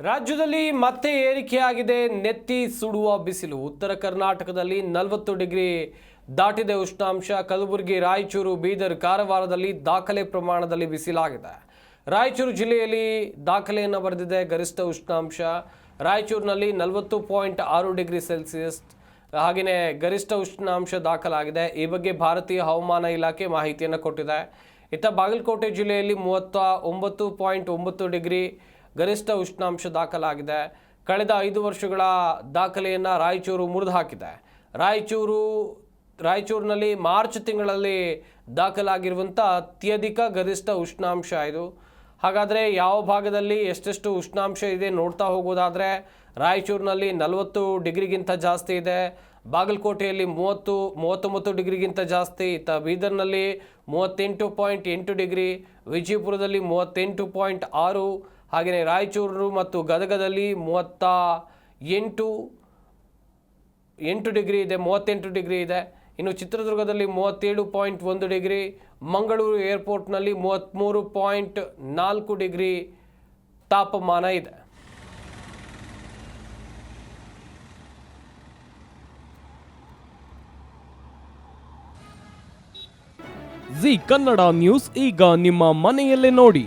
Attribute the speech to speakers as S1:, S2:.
S1: ರಾಜ್ಯದಲ್ಲಿ ಮತ್ತೆ ಏರಿಕೆಯಾಗಿದೆ. ನೆತ್ತಿ ಸುಡುವ ಬಿಸಿಲು. ಉತ್ತರ ಕರ್ನಾಟಕದಲ್ಲಿ ನಲವತ್ತು ಡಿಗ್ರಿ ದಾಟಿದೆ ಉಷ್ಣಾಂಶ. ಕಲಬುರಗಿ, ರಾಯಚೂರು, ಬೀದರ್, ಕಾರವಾರದಲ್ಲಿ ದಾಖಲೆ ಪ್ರಮಾಣದಲ್ಲಿ ಬಿಸಿಲಾಗಿದೆ. ರಾಯಚೂರು ಜಿಲ್ಲೆಯಲ್ಲಿ ದಾಖಲೆಯನ್ನು ಬರೆದಿದೆ ಗರಿಷ್ಠ ಉಷ್ಣಾಂಶ. ರಾಯಚೂರಿನಲ್ಲಿ ನಲವತ್ತು ಪಾಯಿಂಟ್ ಆರು ಡಿಗ್ರಿ ಸೆಲ್ಸಿಯಸ್. ಹಾಗೆಯೇ ಗರಿಷ್ಠ ಉಷ್ಣಾಂಶ ದಾಖಲಾಗಿದೆ. ಈ ಬಗ್ಗೆ ಭಾರತೀಯ ಹವಾಮಾನ ಇಲಾಖೆ ಮಾಹಿತಿಯನ್ನು ಕೊಟ್ಟಿದೆ. ಇತ್ತ ಬಾಗಲಕೋಟೆ ಜಿಲ್ಲೆಯಲ್ಲಿ ಮೂವತ್ತ ಒಂಬತ್ತು ಪಾಯಿಂಟ್ ಒಂಬತ್ತು ಡಿಗ್ರಿ ಗರಿಷ್ಠ ಉಷ್ಣಾಂಶ ದಾಖಲಾಗಿದೆ. ಕಳೆದ ಐದು ವರ್ಷಗಳ ದಾಖಲೆಯನ್ನು ರಾಯಚೂರು ಮುರಿದು ಹಾಕಿದೆ. ರಾಯಚೂರು, ರಾಯಚೂರಿನಲ್ಲಿ ಮಾರ್ಚ್ ತಿಂಗಳಲ್ಲಿ ದಾಖಲಾಗಿರುವಂಥ ಅತ್ಯಧಿಕ ಗರಿಷ್ಠ ಉಷ್ಣಾಂಶ ಇದು. ಹಾಗಾದರೆ ಯಾವ ಭಾಗದಲ್ಲಿ ಎಷ್ಟೆಷ್ಟು ಉಷ್ಣಾಂಶ ಇದೆ ನೋಡ್ತಾ ಹೋಗೋದಾದರೆ ರಾಯಚೂರಿನಲ್ಲಿ ನಲವತ್ತು ಡಿಗ್ರಿಗಿಂತ ಜಾಸ್ತಿ ಇದೆ. ಬಾಗಲಕೋಟೆಯಲ್ಲಿ ಮೂವತ್ತು, ಮೂವತ್ತೊಂಬತ್ತು ಡಿಗ್ರಿಗಿಂತ ಜಾಸ್ತಿ ಇತ್ತ ಬೀದರ್ನಲ್ಲಿ ಮೂವತ್ತೆಂಟು ಪಾಯಿಂಟ್ ಎಂಟು ಡಿಗ್ರಿ, ವಿಜಯಪುರದಲ್ಲಿ ಮೂವತ್ತೆಂಟು ಪಾಯಿಂಟ್ ಆರು ಹಾಗೆಯೇ ರಾಯಚೂರು ಮತ್ತು ಗದಗದಲ್ಲಿ ಮೂವತ್ತ ಎಂಟು ಎಂಟು ಡಿಗ್ರಿ ಇದೆ, ಮೂವತ್ತೆಂಟು ಡಿಗ್ರಿ ಇದೆ. ಇನ್ನು ಚಿತ್ರದುರ್ಗದಲ್ಲಿ ಮೂವತ್ತೇಳು ಪಾಯಿಂಟ್ ಒಂದು ಡಿಗ್ರಿ, ಮಂಗಳೂರು ಏರ್ಪೋರ್ಟ್ನಲ್ಲಿ ಮೂವತ್ತ್ಮೂರು ಪಾಯಿಂಟ್ ನಾಲ್ಕು ಡಿಗ್ರಿ ತಾಪಮಾನ ಇದೆ.
S2: ಜಿ ಕನ್ನಡ ನ್ಯೂಸ್ ಈಗ ನಿಮ್ಮ ಮನೆಯಲ್ಲೇ ನೋಡಿ.